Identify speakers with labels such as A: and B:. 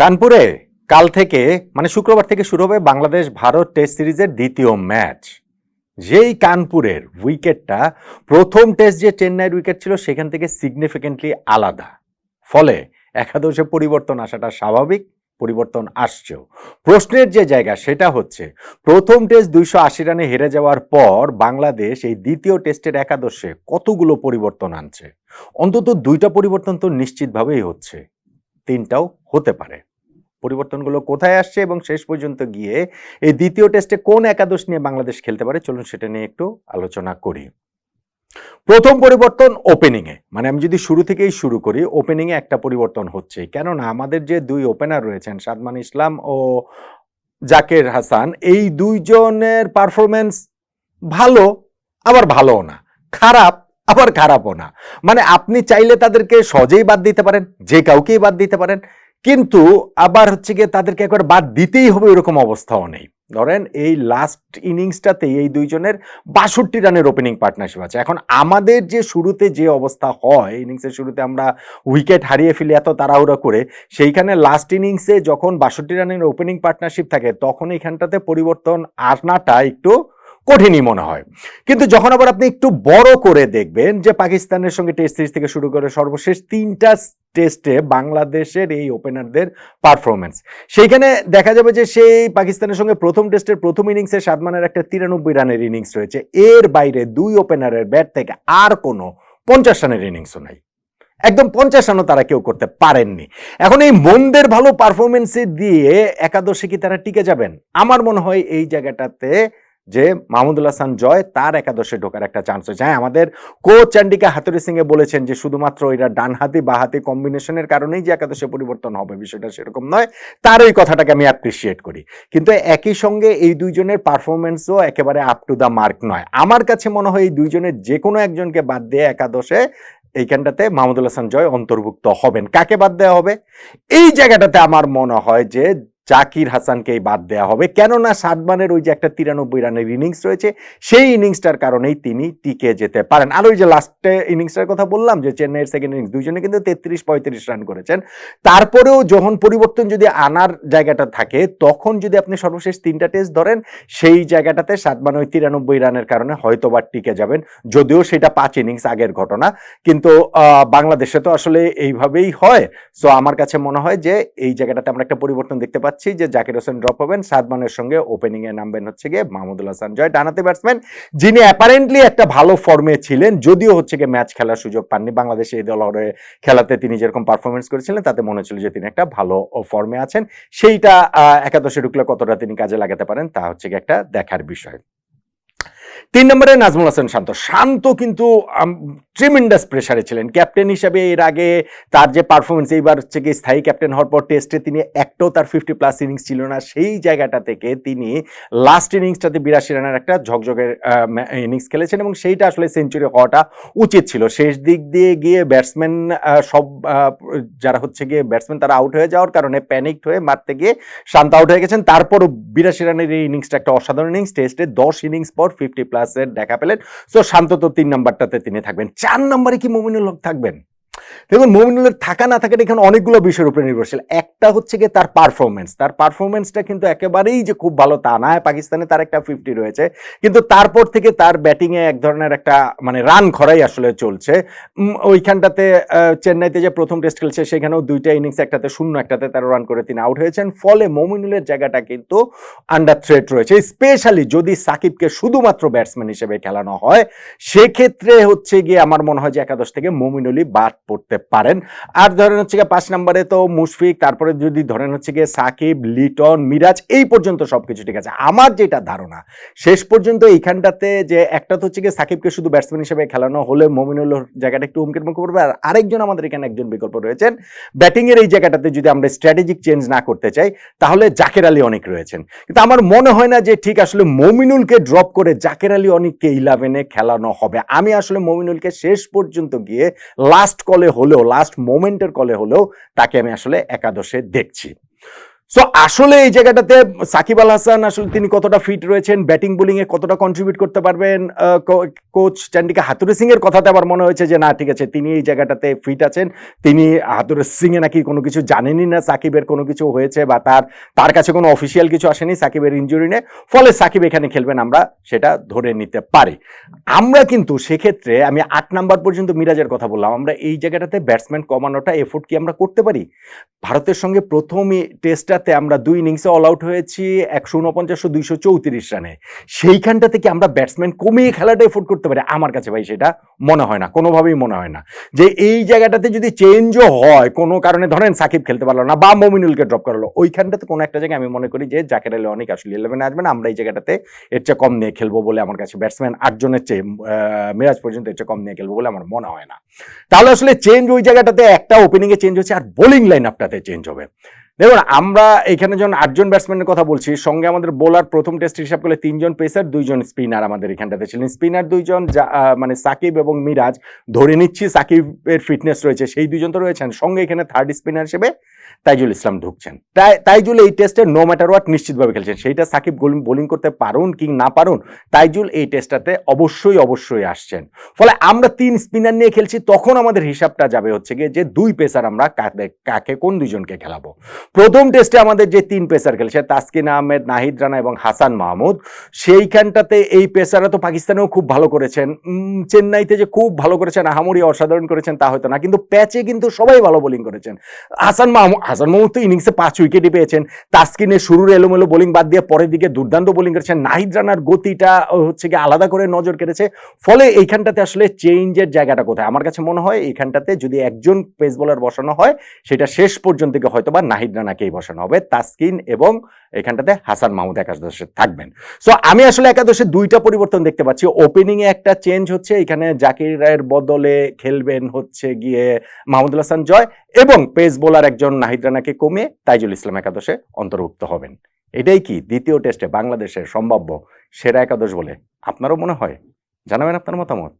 A: কানপুরে কাল থেকে মানে শুক্রবার থেকে শুরু হবে বাংলাদেশ ভারত টেস্ট সিরিজের দ্বিতীয় ম্যাচ। যেই কানপুরের উইকেটটা, প্রথম টেস্ট যে চেন্নাইয়ের উইকেট ছিল, সেখান থেকে সিগনিফিকেন্টলি আলাদা। ফলে একাদশে পরিবর্তন আসাটা স্বাভাবিক, পরিবর্তন আসছেও। প্রশ্নের যে জায়গা, সেটা হচ্ছে, প্রথম টেস্ট দুইশো আশি রানে হেরে যাওয়ার পর বাংলাদেশ এই দ্বিতীয় টেস্টের একাদশে কতগুলো পরিবর্তন আনছে? অন্তত দুইটা পরিবর্তন তো নিশ্চিতভাবেই হচ্ছে। তিনটাও হতে পারে। পরিবর্তনগুলো কোথায় আসছে এবং শেষ পর্যন্ত গিয়ে এই দ্বিতীয় টেস্টে কোন একাদশ নিয়ে বাংলাদেশ খেলতে পারে? চলুন সেটা নিয়ে একটু আলোচনা করি। প্রথম পরিবর্তন ওপেনিং এ। মানে আমি যদি শুরু থেকেই শুরু করি ওপেনিং এ একটা পরিবর্তন হচ্ছে কেননা আমাদের যে দুই ওপেনার রয়েছেন, সাদমান ইসলাম ও জাকের হাসান, এই দুইজনের পারফরমেন্স ভালো, আবার ভালোও না। খারাপ, আবার খারাপও না। মানে আপনি চাইলে তাদেরকে সহজেই বাদ দিতে পারেন, যে কাউকেই বাদ দিতে পারেন। কিন্তু আবার হচ্ছে গিয়ে তাদেরকে একবার বাদ দিতেই হবে এরকম অবস্থাও নেই। ধরেন এই লাস্ট ইনিংসটাতেই এই দুইজনের বাষট্টি রানের ওপেনিং পার্টনারশিপ আছে। এখন আমাদের যে শুরুতে যে অবস্থা হয় ইনিংসের শুরুতে আমরা উইকেট হারিয়ে ফেলি এত তাড়াহুড়া করে, সেইখানে লাস্ট ইনিংসে যখন বাষট্টি রানের ওপেনিং পার্টনারশিপ থাকে, তখন এইখানটাতে পরিবর্তন আনাটা একটু কঠিনই মনে হয়। কিন্তু যখন আবার আপনি একটু বড় করে দেখবেন যে পাকিস্তানের সঙ্গে টেস্ট সিরিজ থেকে শুরু করে সর্বশেষ তিনটা টেস্টে বাংলাদেশের এই ওপেনারদের পারফরমেন্স সেইখানে দেখা যাবে যে সেই পাকিস্তানের সঙ্গে প্রথম টেস্টের প্রথম ইনিংসে সাদমানের একটা তিরানব্বই রানের ইনিংস রয়েছে। এর বাইরে দুই ওপেনারের ব্যাট থেকে আর কোনো পঞ্চাশ রানের ইনিংসও নাই। একদম পঞ্চাশ রানও তারা কেউ করতে পারেননি। এখন এই মন্দের ভালো পারফরমেন্সে দিয়ে একাদশে কি তারা টিকে যাবেন? আমার মনে হয় এই জায়গাটাতে যে মাহমুদুল হাসান জয়, তার একাদশে ঢোকার একটা চান্স হয়েছে। হ্যাঁ আমাদের কোচ চান্ডিকা হাতুরি সিং এ বলেছেন যে, শুধুমাত্র এরা ডানহাতি, বাহাতি কম্বিনেশনের কারণেই যে একাদশে পরিবর্তন হবে, বিষয়টা সেরকম নয়। তার ওই কথাটাকে আমি অ্যাপ্রিসিয়েট করি। কিন্তু একই সঙ্গে এই দুইজনের পারফরমেন্সও একেবারে আপ টু দ্য মার্ক নয়। আমার কাছে মনে হয় এই দুইজনের যে কোনো একজনকে বাদ দিয়ে একাদশে এইখানটাতে মাহমুদুল হাসান জয় অন্তর্ভুক্ত হবেন। কাকে বাদ দেওয়া হবে? এই জায়গাটাতে আমার মনে হয় যে জাকির হাসানকেই বাদ দেওয়া হবে। কেননা সাদমানের ওই যে একটা তিরানব্বই রানের ইনিংস রয়েছে, সেই ইনিংসটার কারণেই তিনি টিকে যেতে পারেন। আর ওই যে লাস্টে ইনিংসটার কথা বললাম যে, চেন্নাইয়ের সেকেন্ড ইনিংস দুইজনে কিন্তু তেত্রিশ পঁয়ত্রিশ রান করেছেন। তারপরেও যখন পরিবর্তন যদি আনার জায়গাটা থাকে, তখন যদি আপনি সর্বশেষ তিনটা টেস্ট ধরেন, সেই জায়গাটাতে সাদমান ওই তিরানব্বই রানের কারণে হয়তো বা টিকে যাবেন, যদিও সেটা পাঁচ ইনিংস আগের ঘটনা। কিন্তু বাংলাদেশে তো আসলে এইভাবেই হয়। সো আমার কাছে মনে হয় যে, এই জায়গাটাতে আমরা একটা পরিবর্তন দেখতে পাচ্ছি। যে জাকির হোসেন ড্রপ হবেন, সাদমানের সঙ্গে ওপেনিং এ নামবেন হচ্ছে গিয়ে মাহমুদুল হাসান। জয় ডানাতে ব্যাটসম্যান যিনি অ্যাপারেন্টলি একটা ভালো ফর্মে ছিলেন, যদিও হচ্ছে গিয়ে ম্যাচ খেলার সুযোগ পাননি। বাংলাদেশে এই দল খেলাতে তিনি যেরকম পারফরমেন্স করেছিলেন, তাতে মনে হচ্ছিল যে তিনি একটা ভালো ফর্মে আছেন। সেইটা একাদশে ঢুকলে কতটা তিনি কাজে লাগাতে পারেন, তা হচ্ছে গিয়ে একটা দেখার বিষয়। তিন নম্বরে নাজমুল হাসান শান্ত। শান্ত কিন্তু ট্রিমেন্ডাস প্রেসারে ছিলেন। ক্যাপ্টেন হিসাবে এর আগে তার যে পারফরমেন্স এইবার হচ্ছে কি স্থায়ী ক্যাপ্টেন হওয়ার পর টেস্টে তিনি একটাও তার ফিফটি প্লাস ইনিংস ছিল না। সেই জায়গাটা থেকে তিনি লাস্ট ইনিংসটাতে বিরাশি রানের একটা ঝকঝকের ইনিংস খেলেছেন এবং সেইটা আসলে সেঞ্চুরি হওয়াটা উচিত ছিল। শেষ দিক দিয়ে গিয়ে ব্যাটসম্যান সব যারা হচ্ছে গিয়ে ব্যাটসম্যান তারা আউট হয়ে যাওয়ার কারণে প্যানিকড হয়ে মারতে গিয়ে শান্ত আউট হয়ে গেছেন। তারপরও বিরাশি রানের এই ইনিংসটা একটা অসাধারণ ইনিংস টেস্টে দশ ইনিংস পর ফিফটি প্লাসের দেখা পেলেন। সো শান্ত তো তিন নাম্বারটাতে তিনি থাকবেন। চার নাম্বারে কি মমিনুল হক থাকবেন? দেখুন, মমিনুলের থাকা না থাকাটা এখানে অনেকগুলো বিষয়ের উপরে নির্ভরশীল। একটা হচ্ছে গিয়ে তার পারফরমেন্স তার পারফরমেন্সটা কিন্তু একেবারেই যে খুব ভালো তা না। পাকিস্তানে তার একটা ফিফটি রয়েছে। কিন্তু তারপর থেকে তার ব্যাটিংয়ে এক ধরনের একটা মানে রান খরাই আসলে চলছে। ওইখানটাতে চেন্নাইতে যে প্রথম টেস্ট খেলছে, সেখানেও দুইটা ইনিংস একটাতে শূন্য, একটাতে তেরো রান করে তিনি আউট হয়েছেন। ফলে মমিনুলের জায়গাটা কিন্তু আন্ডার থ্রেট রয়েছে। স্পেশালি যদি সাকিবকে শুধুমাত্র ব্যাটসম্যান হিসেবে খেলানো হয়, সেক্ষেত্রে হচ্ছে গিয়ে আমার মনে হয় যে একাদশ থেকে মমিনুলি বাদ পড়তে পারেন। আর ধরেন হচ্ছে গিয়ে পাঁচ নম্বরে তো মুশফিক, তারপরে যদি ধরেন হচ্ছে গিয়ে সাকিব, লিটন, মিরাজ, এই পর্যন্ত সবকিছু, ঠিক আছে? আমার যেটা ধারণা, শেষ পর্যন্ত এইখানটাতে যে একটা তো হচ্ছে গিয়ে সাকিবকে শুধু ব্যাটসম্যান হিসেবে খেলানো হলে মমিনুল জায়গাটা একটু হুমকির মুখে পড়বে, আর আরেকজন আমাদের এখানে একজন বিকল্প রয়েছেন। ব্যাটিং এর এই জায়গাটাতে যদি আমরা স্ট্র্যাটেজিক চেঞ্জ না করতে চাই, তাহলে জাকের আলী অনেক রয়েছেন। কিন্তু আমার মনে হয় না যে ঠিক আসলে মমিনুলকে ড্রপ করে জাকের আলী অনেককে ইলেভেনে খেলানো হবে। আমি আসলে মমিনুলকে শেষ পর্যন্ত গিয়ে লাস্ট কলে হলেও লাস্ট মোমেন্টের কলে হলেও তাকে আমি আসলে একাদশে দেখছি। সো আসলে এই জায়গাটাতে সাকিব আল হাসান আসলে তিনি কতটা ফিট রয়েছেন ব্যাটিং বোলিং এ কতটা কন্ট্রিবিউট করতে পারবেন কোচ চান্ডিকা হাতুরে সিং এর কথাতে আবার মনে হয়েছে যে, না, ঠিক আছে, তিনি এই জায়গাটাতে ফিট আছেন। তিনি হাতুরে সিং এ নাকি কোনো কিছু জানেনই না সাকিবের কোনো কিছু হয়েছে বা তার তার কাছে কোনো অফিসিয়াল কিছু আসেনি সাকিবের ইনজুরি নিয়ে। ফলে সাকিব এখানে খেলবেন আমরা, সেটা ধরে নিতে পারি। আমরা কিন্তু সেক্ষেত্রে, আমি আট নাম্বার পর্যন্ত মিরাজের কথা বললাম, আমরা এই জায়গাটাতে ব্যাটসম্যান কমানোটা এফোর্ট কি আমরা করতে পারি? ভারতের সঙ্গে প্রথম টেস্টটাতে আমরা দুই ইনিংসে অল আউট হয়েছি, একশো উনপঞ্চাশ দুইশো চৌত্রিশ রানে। সেইখানটা থেকে আমরা ব্যাটসম্যান কমিয়ে খেলাটা এফোর্ট করতে পারি। আমার কাছে ভাই সেটা মনে হয় না, কোনোভাবেই মনে হয় না। যে এই জায়গাটাতে যদি চেঞ্জও হয়, কোনো কারণে ধরেন সাকিব খেলতে পারল না বা মমিনুলকে ড্রপ করল, ওইখানটাতে কোনো একটা জায়গায় আমি মনে করি যে জাকের আলী অনেক আসলে ইলেভেনে আসবেন আমরা এই জায়গাটাতে এর চেয়ে কম নিয়ে খেলব বলে আমার কাছে ব্যাটসম্যান আটজনের চেয়ে মিরাজ পর্যন্ত এর চেয়ে কম নিয়ে খেলব বলে আমার মনে হয় না। তাহলে আসলে চেঞ্জ ওই জায়গাটাতে একটা ওপেনিংয়ে চেঞ্জ হচ্ছে আর বোলিং লাইন আপটাতে চেঞ্জ হবে। দেখুন, আমরা এখানে যখন আটজন ব্যাটসম্যানের কথা বলছি, সঙ্গে আমাদের বোলার প্রথম টেস্ট হিসাব করলে তিনজন পেসার দুইজন স্পিনার আমাদের এখানটাতে ছিলেন। স্পিনার দুইজন মানে সাকিব এবং মিরাজ। ধরে নিচ্ছি সাকিবের ফিটনেস রয়েছে, সেই দুইজন তো রয়েছেন। সঙ্গে এখানে থার্ড স্পিনার হিসেবে তাইজুল ইসলাম ঢুকছেন। তাই তাইজুল এই টেস্টে নো ম্যাটার ওয়াট নিশ্চিতভাবে খেলছেন। সেইটা সাকিব বোলিং করতে পারুন কি না পারুন, তাইজুল এই টেস্টটাতে অবশ্যই অবশ্যই আসছেন। ফলে আমরা তিন স্পিনার নিয়ে খেলছি, তখন আমাদের হিসাবটা যাবে হচ্ছে গিয়ে যে দুই পেসার আমরা কাকে- কোন দুইজনকে খেলাবো। প্রথম টেস্টে আমাদের যে তিন পেসার খেলছে, তাসকিন আহমেদ, নাহিদ রানা এবং হাসান মাহমুদ, সেইখানটাতে এই পেসাররা তো পাকিস্তানেও খুব ভালো করেছেন। চেন্নাইতে যে খুব ভালো করেছেন, আহামরি অসাধারণ করেছেন তা হয়তো না, কিন্তু প্যাচে কিন্তু সবাই ভালো বোলিং করেছেন। হাসান মাহমুদ হাসান মাহমুদ তো ইনিংসে পাঁচ উইকেটই পেয়েছেন। তাসকিনের শুরুর এলোমেলো বোলিং বাদ দিয়ে পরের দিকে দুর্দান্ত বোলিং করেছেন। নাহিদ রানার গতিটা হচ্ছে কি আলাদা করে নজর কেড়েছে। ফলে এইখানটাতে আসলে চেঞ্জের জায়গাটা কোথায়? আমার কাছে মনে হয় এইখানটাতে যদি একজন পেস বোলার বসানো হয়, সেটা শেষ পর্যন্ত হয়তো বা নাহিদ রানাকেই বসানো হবে। তাসকিন এবং এখানটাতে হাসান মাহমুদ একাদশে থাকবেন। সো আমি আসলে একাদশে দুইটা পরিবর্তন দেখতে পাচ্ছি। ওপেনিং এ একটা চেঞ্জ হচ্ছে, এখানে জাকির রায়ের বদলে খেলবেন হচ্ছে গিয়ে মাহমুদুল হাসান জয় এবং পেস বোলার একজন নাহিদ রানাকে কমে, তাইজুল ইসলাম একাদশে অন্তর্ভুক্ত হবেন। এটাই কি দ্বিতীয় টেস্টে বাংলাদেশের সম্ভাব্য সেরা একাদশ বলে আপনারও মনে হয়? জানাবেন আপনার মতামত।